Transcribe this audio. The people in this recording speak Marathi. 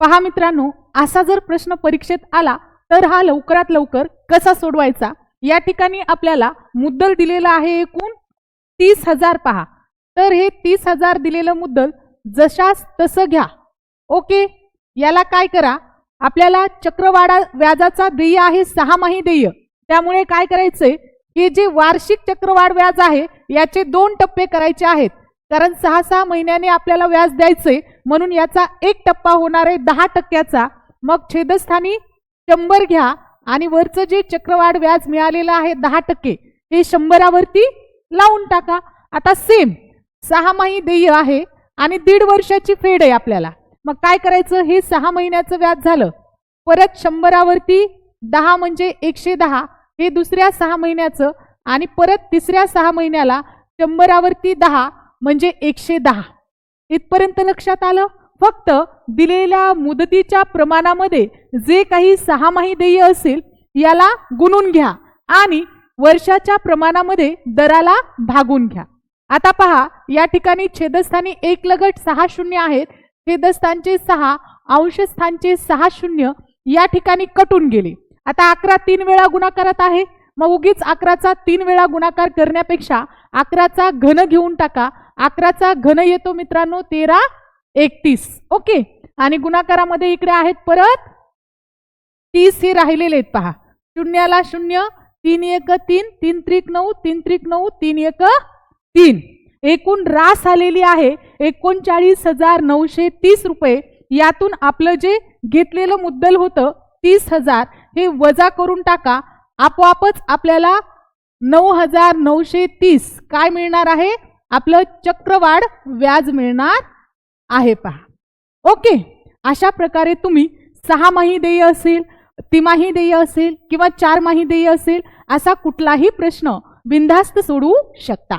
पहा मित्रांनो असा जर प्रश्न परीक्षेत आला तर हा लवकरात लवकर कसा सोडवायचा? या ठिकाणी आपल्याला मुद्दल दिलेला आहे एकूण तीस हजार पहा. तर हे तीस हजार दिलेलं मुद्दल जशास तसं घ्या. ओके? याला काय करा? आपल्याला चक्रवाडा व्याजाचा देय आहे सहामाही देय. त्यामुळे काय करायचंय? हे जे वार्षिक चक्रवाढ व्याज आहे याचे दोन टप्पे करायचे आहेत. कारण सहा सहा महिन्याने आपल्याला व्याज द्यायचंय म्हणून याचा एक टप्पा होणार आहे दहा टक्क्याचा. मग छेदस्थानी शंभर घ्या आणि वरचं जे चक्रवाढ व्याज मिळालेलं आहे दहा टक्के हे शंभरावरती लावून टाका. आता सेम सहामाही देय आहे आणि दीड वर्षाची फेड आहे आपल्याला. मग काय करायचं? हे सहा महिन्याचं व्याज झालं. परत शंभरावरती दहा म्हणजे एकशे दहा हे दुसऱ्या सहा महिन्याचं आणि परत तिसऱ्या सहा महिन्याला शंभरावरती दहा म्हणजे एकशे दहा. इथपर्यंत लक्षात आलं? फक्त दिलेल्या मुदतीच्या प्रमाणामध्ये जे काही सहामाही देय असेल याला गुणून घ्या आणि वर्षाच्या प्रमाणामध्ये दराला भागून घ्या. आता पहा या ठिकाणी छेदस्थानी एक लगट सहा शून्य आहेत. छेदस्थानचे सहा अंशस्थानचे सहा शून्य या ठिकाणी कटून गेले. आता अकरा तीन वेळा गुणाकारात आहे. मग उगीच अकराचा तीन वेळा गुणाकार करण्यापेक्षा अकराचा घन घेऊन टाका. अकराचा घन येतो मित्रांनो तेरा एकतीस. ओके? आणि गुणाकारामध्ये इकडे आहेत परत तीस हे राहिलेले आहेत पहा. शून्याला शून्य तीन एक तीन तीन त्रिक नऊ तीन त्रिक नऊ तीन एक तीन. एकूण रास आलेली आहे एकोणचाळीस हजार नऊशे तीस रुपये. यातून आपलं जे घेतलेलं मुद्दल होतं तीस हजार हे वजा करून टाका. आपोआपच आपल्याला नऊ हजार नऊशे तीस. काय मिळणार आहे? आपलं चक्रवाढ व्याज मिळणार आहे पहा. ओके अशा प्रकारे तुम्ही सहा माही देय असेल तिमाही देय असेल किंवा चार माही देय असेल असा कुठलाही प्रश्न बिनधास्त सोडवू शकता.